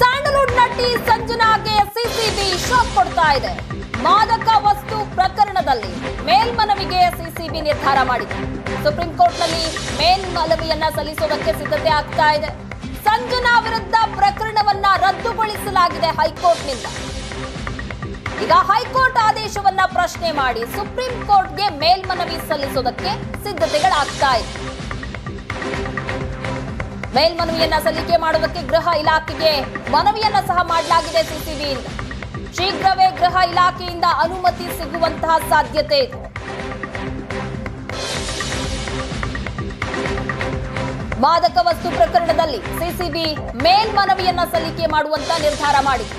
Sandalwood ನಟಿ ಸಂಜನಾಗೆ CCB shock ಕೊಡ್ತಾ ಇದೆ. ಮಾದಕ ವಸ್ತು ಪ್ರಕರಣದಲ್ಲಿ ಮೇಲ್ಮನವಿಗೆ ಸಿಸಿಬಿ ನಿರ್ಧಾರ ಮಾಡಿದೆ. ಸುಪ್ರೀಂ ಕೋರ್ಟ್ನಲ್ಲಿ ಮೇಲ್ಮನವಿಯನ್ನ ಸಲ್ಲಿಸುವುದಕ್ಕೆ ಸಿದ್ಧತೆ ಆಗ್ತಾ ಇದೆ. ಸಂಜನಾ ವಿರುದ್ಧ ಪ್ರಕರಣವನ್ನ ರದ್ದುಗೊಳಿಸಲಾಗಿದೆ ಹೈಕೋರ್ಟ್ನಿಂದ. ಈಗ ಹೈಕೋರ್ಟ್ ಆದೇಶವನ್ನ ಪ್ರಶ್ನೆ ಮಾಡಿ ಸುಪ್ರೀಂ ಕೋರ್ಟ್ಗೆ ಮೇಲ್ಮನವಿ ಸಲ್ಲಿಸುವುದಕ್ಕೆ ಸಿದ್ಧತೆಗಳಾಗ್ತಾ ಇದೆ. ಮೇಲ್ಮನವಿಯನ್ನ ಸಲ್ಲಿಕೆ ಮಾಡುವುದಕ್ಕೆ ಗೃಹ ಇಲಾಖೆಗೆ ಮನವಿಯನ್ನ ಸಹ ಮಾಡಲಾಗಿದೆ ಸಿಸಿಬಿ ಶೀಘ್ರವೇ ಗೃಹ ಇಲಾಖೆಯಿಂದ ಅನುಮತಿ ಸಿಗುವಂತಹ ಸಾಧ್ಯತೆ ಮಾದಕ ವಸ್ತು ಪ್ರಕರಣದಲ್ಲಿ ಸಿಸಿಬಿ ಮೇಲ್ಮನವಿಯನ್ನ ಸಲ್ಲಿಕೆ ಮಾಡುವಂತ ನಿರ್ಧಾರ ಮಾಡಿದೆ.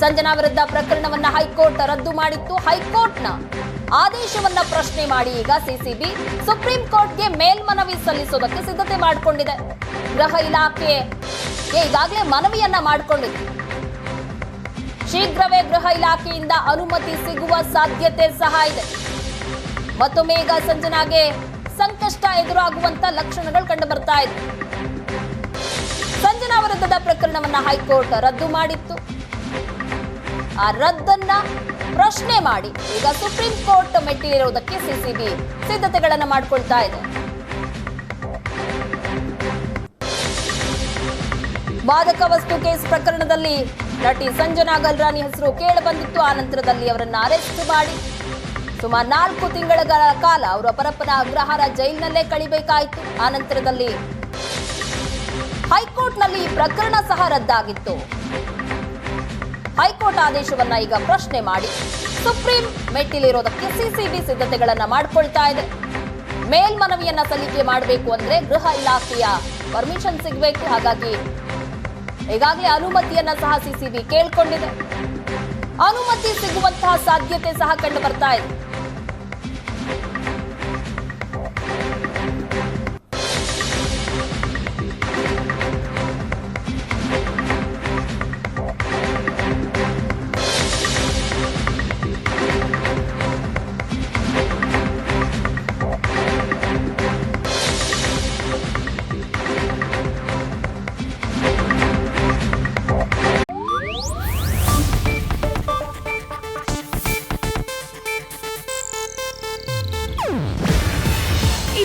ಸಂಜನಾ ವಿರುದ್ಧ ಪ್ರಕರಣವನ್ನ ಹೈಕೋರ್ಟ್ ರದ್ದು ಮಾಡಿತ್ತು. ಹೈಕೋರ್ಟ್ನ ಆದೇಶವನ್ನ ಪ್ರಶ್ನೆ ಮಾಡಿ ಈಗ ಸಿಸಿಬಿ ಸುಪ್ರೀಂ ಕೋರ್ಟ್ಗೆ ಮೇಲ್ಮನವಿ ಸಲ್ಲಿಸುವುದಕ್ಕೆ ಸಿದ್ಧತೆ ಮಾಡಿಕೊಂಡಿದೆ. ಗೃಹ ಇಲಾಖೆ ಈಗಾಗಲೇ ಮನವಿಯನ್ನ ಮಾಡಿಕೊಂಡಿದೆ. ಶೀಘ್ರವೇ ಗೃಹ ಇಲಾಖೆಯಿಂದ ಅನುಮತಿ ಸಿಗುವ ಸಾಧ್ಯತೆ ಸಹ ಇದೆ. ಮತ್ತು ಮೇಘ ಸಂಜನಾಗೆ ಸಂಕಷ್ಟ ಎದುರಾಗುವಂತ ಲಕ್ಷಣಗಳು ಕಂಡು ಬರ್ತಾ ಇದೆ. ಸಂಜನಾ ವಿರುದ್ಧದ ಪ್ರಕರಣವನ್ನ ಹೈಕೋರ್ಟ್ ರದ್ದು ಮಾಡಿತ್ತು. ಆ ರದ್ದನ್ನ ಪ್ರಶ್ನೆ ಮಾಡಿ. ಈಗ ಸುಪ್ರೀಂ ಕೋರ್ಟ್ ಮೆಟ್ಟಿಲಿರುವುದಕ್ಕೆ ಸಿಸಿಬಿ ಸಿದ್ಧತೆಗಳನ್ನ ಮಾಡಿಕೊಳ್ತಾ ಇದೆ. ಮಾದಕ ವಸ್ತು ಕೇಸ್ ಪ್ರಕರಣದಲ್ಲಿ ನಟಿ ಸಂಜನಾ ಗಲ್ರಾನಿ ಹೆಸರು ಕೇಳಿ ಬಂದಿತ್ತು. ಆ ನಂತರದಲ್ಲಿ ಅವರನ್ನು ಅರೆಸ್ಟ್ ಮಾಡಿ. ಸುಮಾರು ನಾಲ್ಕು ತಿಂಗಳ ಕಾಲ ಅವರ ಪರಪ್ಪನ ಅಗ್ರಹಾರ ಜೈಲಿನಲ್ಲೇ ಕಳಿಬೇಕಾಯಿತು. ಆ ನಂತರದಲ್ಲಿ ಹೈಕೋರ್ಟ್ನಲ್ಲಿ ಪ್ರಕರಣ ಸಹ ರದ್ದಾಗಿತ್ತು. ಹೈಕೋರ್ಟ್ ಆದೇಶವನ್ನ ಈಗ ಪ್ರಶ್ನೆ ಮಾಡಿ ಸುಪ್ರೀಂ ಮೆಟ್ಟಿಲಿರೋದಕ್ಕೆ ಸಿಸಿಬಿ ಸಿದ್ಧತೆಗಳನ್ನ ಮಾಡ್ಕೊಳ್ತಾ ಇದೆ. ಮೇಲ್ಮನವಿಯನ್ನ ಸಲ್ಲಿಕೆ ಮಾಡಬೇಕು ಅಂದ್ರೆ ಗೃಹ ಇಲಾಖೆಯ ಪರ್ಮಿಷನ್ ಸಿಗಬೇಕು. ಹಾಗಾಗಿ ಈಗಾಗಲೇ ಅನುಮತಿಯನ್ನ ಸಹ ಸಿಸಿಬಿ ಕೇಳ್ಕೊಂಡಿದೆ. ಅನುಮತಿ ಸಿಗುವಂತಹ ಸಾಧ್ಯತೆ ಸಹ ಕಂಡು ಬರ್ತಾ ಇದೆ.